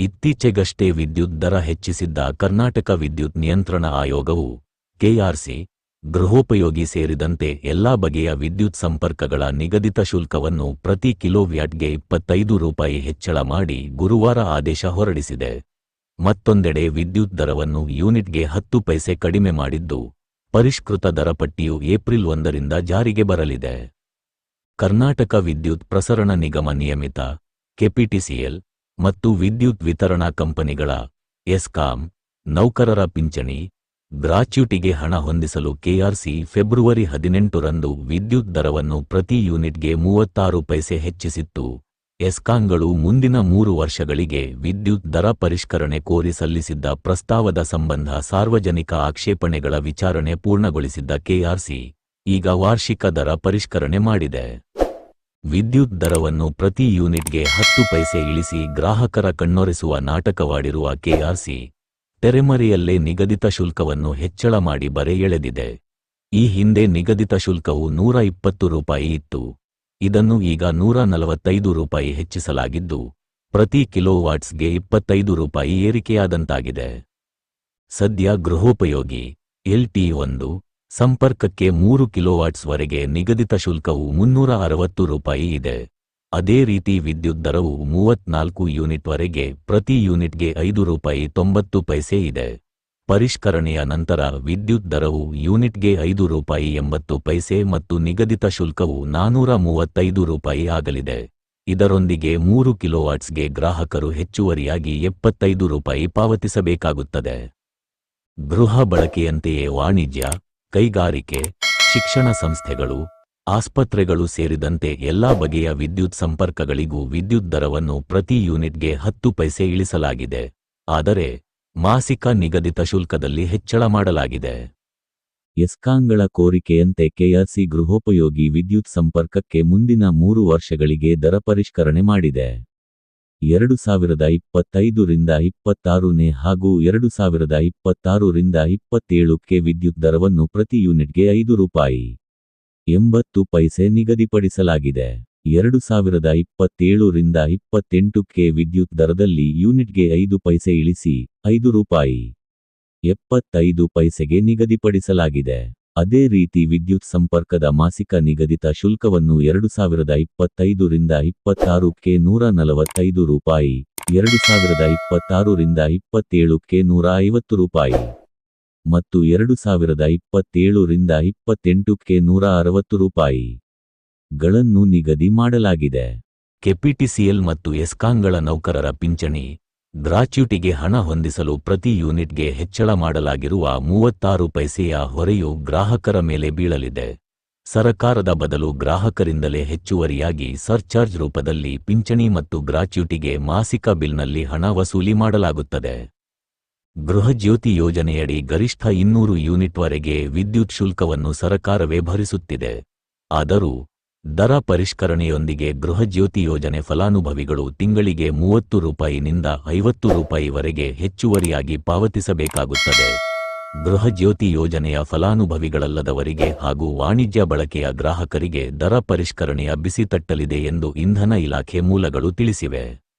ಇತ್ತೀಚೆಗಷ್ಟೇ ವಿದ್ಯುತ್ ದರ ಹೆಚ್ಚಿಸಿದ್ದ ಕರ್ನಾಟಕ ವಿದ್ಯುತ್ ನಿಯಂತ್ರಣ ಆಯೋಗವು ಕೆಆರ್ಸಿ ಗೃಹೋಪಯೋಗಿ ಸೇರಿದಂತೆ ಎಲ್ಲಾ ಬಗೆಯ ವಿದ್ಯುತ್ ಸಂಪರ್ಕಗಳ ನಿಗದಿತ ಶುಲ್ಕವನ್ನು ಪ್ರತಿ ಕಿಲೋವ್ಯಾಟ್ಗೆ ಇಪ್ಪತ್ತೈದು ರೂಪಾಯಿ ಹೆಚ್ಚಳ ಮಾಡಿ ಗುರುವಾರ ಆದೇಶ ಹೊರಡಿಸಿದೆ. ಮತ್ತೊಂದೆಡೆ ವಿದ್ಯುತ್ ದರವನ್ನು ಯೂನಿಟ್ಗೆ ಹತ್ತು ಪೈಸೆ ಕಡಿಮೆ ಮಾಡಿದ್ದು, ಪರಿಷ್ಕೃತ ದರಪಟ್ಟಿಯು ಏಪ್ರಿಲ್ ಒಂದರಿಂದ ಜಾರಿಗೆ ಬರಲಿದೆ. ಕರ್ನಾಟಕ ವಿದ್ಯುತ್ ಪ್ರಸರಣ ನಿಗಮ ನಿಯಮಿತ ಕೆಪಿಟಿಸಿಎಲ್ ಮತ್ತು ವಿದ್ಯುತ್ ವಿತರಣಾ ಕಂಪನಿಗಳ ಎಸ್ಕಾಂ ನೌಕರರ ಪಿಂಚಣಿ ಗ್ರಾಚ್ಯುಟಿಗೆ ಹಣ ಹೊಂದಿಸಲು ಕೆಆರ್ಸಿ ಫೆಬ್ರವರಿ ಹದಿನೆಂಟರಂದು ವಿದ್ಯುತ್ ದರವನ್ನು ಪ್ರತಿ ಯೂನಿಟ್ಗೆ ಮೂವತ್ತಾರು ಪೈಸೆ ಹೆಚ್ಚಿಸಿತ್ತು. ಎಸ್ಕಾಂಗಳು ಮುಂದಿನ ಮೂರು ವರ್ಷಗಳಿಗೆ ವಿದ್ಯುತ್ ದರ ಪರಿಷ್ಕರಣೆ ಕೋರಿ ಸಲ್ಲಿಸಿದ್ದ ಪ್ರಸ್ತಾವದ ಸಂಬಂಧ ಸಾರ್ವಜನಿಕ ಆಕ್ಷೇಪಣೆಗಳ ವಿಚಾರಣೆ ಪೂರ್ಣಗೊಳಿಸಿದ್ದ ಕೆಆರ್ಸಿ ಈಗ ವಾರ್ಷಿಕ ದರ ಪರಿಷ್ಕರಣೆ ಮಾಡಿದೆ. ವಿದ್ಯುತ್ ದರವನ್ನು ಪ್ರತಿ ಯೂನಿಟ್ಗೆ ಹತ್ತು ಪೈಸೆ ಇಳಿಸಿ ಗ್ರಾಹಕರ ಕಣ್ಣೊರೆಸುವ ನಾಟಕವಾಡಿರುವ ಕೆಆರ್ಸಿ ತೆರೆಮರೆಯಲ್ಲೇ ನಿಗದಿತ ಶುಲ್ಕವನ್ನು ಹೆಚ್ಚಳ ಮಾಡಿ ಬರೆ ಎಳೆದಿದೆ. ಈ ಹಿಂದೆ ನಿಗದಿತ ಶುಲ್ಕವು ನೂರ ಇಪ್ಪತ್ತು ರೂಪಾಯಿ ಇತ್ತು. ಇದನ್ನು ಈಗ ನೂರ ನಲವತ್ತೈದು ರೂಪಾಯಿ ಹೆಚ್ಚಿಸಲಾಗಿದ್ದು, ಪ್ರತಿ ಕಿಲೋವಾಟ್ಸ್ಗೆ ಇಪ್ಪತ್ತೈದು ರೂಪಾಯಿ ಏರಿಕೆಯಾದಂತಾಗಿದೆ. ಸದ್ಯ ಗೃಹೋಪಯೋಗಿ ಎಲ್ಟಿ ಒಂದು ಸಂಪರ್ಕಕ್ಕೆ ಮೂರು ಕಿಲೋವಾಟ್ಸ್ವರೆಗೆ ನಿಗದಿತ ಶುಲ್ಕವು ಮುನ್ನೂರ ಅರವತ್ತು ರೂಪಾಯಿ ಇದೆ. ಅದೇ ರೀತಿ ವಿದ್ಯುತ್ ದರವು ಮೂವತ್ನಾಲ್ಕು ಯೂನಿಟ್ವರೆಗೆ ಪ್ರತಿ ಯೂನಿಟ್ಗೆ ಐದು ರೂಪಾಯಿ ತೊಂಬತ್ತು ಪೈಸೆ ಇದೆ. ಪರಿಷ್ಕರಣೆಯ ನಂತರ ವಿದ್ಯುತ್ ದರವು ಯೂನಿಟ್ಗೆ ಐದು ರೂಪಾಯಿ ಎಂಬತ್ತು ಪೈಸೆ ಮತ್ತು ನಿಗದಿತ ಶುಲ್ಕವು ನಾನೂರ ಮೂವತ್ತೈದು ರೂಪಾಯಿ ಆಗಲಿದೆ. ಇದರೊಂದಿಗೆ ಮೂರು ಕಿಲೋವಾಟ್ಸ್ಗೆ ಗ್ರಾಹಕರು ಹೆಚ್ಚುವರಿಯಾಗಿ ಎಪ್ಪತ್ತೈದು ರೂಪಾಯಿ ಪಾವತಿಸಬೇಕಾಗುತ್ತದೆ. ಗೃಹ ಬಳಕೆಯಂತೆಯೇ ವಾಣಿಜ್ಯ ಕೈಗಾರಿಕೆ, ಶಿಕ್ಷಣ ಸಂಸ್ಥೆಗಳು, ಆಸ್ಪತ್ರೆಗಳು ಸೇರಿದಂತೆ ಎಲ್ಲಾ ಬಗೆಯ ವಿದ್ಯುತ್ ಸಂಪರ್ಕಗಳಿಗೂ ವಿದ್ಯುತ್ ದರವನ್ನು ಪ್ರತಿ ಯೂನಿಟ್ಗೆ ಹತ್ತು ಪೈಸೆ ಇಳಿಸಲಾಗಿದೆ. ಆದರೆ, ಮಾಸಿಕ ನಿಗದಿತ ಶುಲ್ಕದಲ್ಲಿ ಹೆಚ್ಚಳ ಮಾಡಲಾಗಿದೆ. ಎಸ್ಕಾಂಗಳ ಕೋರಿಕೆಯಂತೆ ಕೆಆರ್ಸಿ ಗೃಹೋಪಯೋಗಿ ವಿದ್ಯುತ್ ಸಂಪರ್ಕಕ್ಕೆ ಮುಂದಿನ ಮೂರು ವರ್ಷಗಳಿಗೆ ದರ ಪರಿಷ್ಕರಣೆ ಮಾಡಿದೆ. ಎರಡು ಸಾವಿರದ ಇಪ್ಪತ್ತೈದರಿಂದ ಇಪ್ಪತ್ತಾರನೇ ಹಾಗೂ ಎರಡು ಸಾವಿರದ ಇಪ್ಪತ್ತಾರರಿಂದ ಇಪ್ಪತ್ತೇಳಕ್ಕೆ ವಿದ್ಯುತ್ ದರವನ್ನು ಪ್ರತಿ ಯೂನಿಟ್ಗೆ ಐದು ರೂಪಾಯಿ ಎಂಬತ್ತು ಪೈಸೆ ನಿಗದಿಪಡಿಸಲಾಗಿದೆ. ಎರಡು ಸಾವಿರದ ಇಪ್ಪತ್ತೇಳರಿಂದ ಇಪ್ಪತ್ತೆಂಟಕ್ಕೆ ವಿದ್ಯುತ್ ದರದಲ್ಲಿ ಯೂನಿಟ್ಗೆ ಐದು ಪೈಸೆ ಇಳಿಸಿ ಐದು ರೂಪಾಯಿ ಎಪ್ಪತ್ತೈದು ಪೈಸೆಗೆ ನಿಗದಿಪಡಿಸಲಾಗಿದೆ. ಅದೇ ರೀತಿ ವಿದ್ಯುತ್ ಸಂಪರ್ಕದ ಮಾಸಿಕ ನಿಗದಿತ ಶುಲ್ಕವನ್ನು ಎರಡು ಸಾವಿರದ ಇಪ್ಪತ್ತೈದರಿಂದ ಇಪ್ಪತ್ತಾರಕ್ಕೆ ನೂರ ನಲವತ್ತೈದು ರೂಪಾಯಿ, ಎರಡು ಸಾವಿರದ ಇಪ್ಪತ್ತಾರರಿಂದ ಇಪ್ಪತ್ತೇಳಕ್ಕೆ ನೂರ ಐವತ್ತು ರೂಪಾಯಿ ಮತ್ತು ಎರಡು ಸಾವಿರದ ಇಪ್ಪತ್ತೇಳರಿಂದ ಇಪ್ಪತ್ತೆಂಟಕ್ಕೆ ನೂರ ಅರವತ್ತು ರೂಪಾಯಿ ಗಳನ್ನು ನಿಗದಿ ಮಾಡಲಾಗಿದೆ. ಕೆಪಿಟಿಸಿಎಲ್ ಮತ್ತು ಎಸ್ಕಾಂಗಳ ನೌಕರರ ಪಿಂಚಣಿ ಗ್ರಾಚ್ಯುಟಿಗೆ ಹಣ ಹೊಂದಿಸಲು ಪ್ರತಿ ಯೂನಿಟ್ಗೆ ಹೆಚ್ಚಳ ಮಾಡಲಾಗಿರುವ ಮೂವತ್ತಾರು ಪೈಸೆಯ ಹೊರೆಯು ಗ್ರಾಹಕರ ಮೇಲೆ ಬೀಳಲಿದೆ. ಸರಕಾರದ ಬದಲು ಗ್ರಾಹಕರಿಂದಲೇ ಹೆಚ್ಚುವರಿಯಾಗಿ ಸರ್ಚಾರ್ಜ್ ರೂಪದಲ್ಲಿ ಪಿಂಚಣಿ ಮತ್ತು ಗ್ರಾಚ್ಯುಟಿಗೆ ಮಾಸಿಕ ಬಿಲ್ನಲ್ಲಿ ಹಣ ವಸೂಲಿ ಮಾಡಲಾಗುತ್ತದೆ. ಗೃಹಜ್ಯೋತಿ ಯೋಜನೆಯಡಿ ಗರಿಷ್ಠ ಇನ್ನೂರು ಯೂನಿಟ್ವರೆಗೆ ವಿದ್ಯುತ್ ಶುಲ್ಕವನ್ನು ಸರಕಾರವೇ ಭರಿಸುತ್ತಿದೆ. ಆದರೂ ದರ ಪರಿಷ್ಕರಣೆಯೊಂದಿಗೆ ಗೃಹಜ್ಯೋತಿ ಯೋಜನೆ ಫಲಾನುಭವಿಗಳು ತಿಂಗಳಿಗೆ ಮೂವತ್ತು ರೂಪಾಯಿನಿಂದ ಐವತ್ತು ರೂಪಾಯಿವರೆಗೆ ಹೆಚ್ಚುವರಿಯಾಗಿ ಪಾವತಿಸಬೇಕಾಗುತ್ತದೆ. ಗೃಹಜ್ಯೋತಿ ಯೋಜನೆಯ ಫಲಾನುಭವಿಗಳಲ್ಲದವರಿಗೆ ಹಾಗೂ ವಾಣಿಜ್ಯ ಬಳಕೆಯ ಗ್ರಾಹಕರಿಗೆ ದರ ಪರಿಷ್ಕರಣೆಯ ಬಿಸಿ ತಟ್ಟಲಿದೆ ಎಂದು ಇಂಧನ ಇಲಾಖೆ ಮೂಲಗಳು ತಿಳಿಸಿವೆ.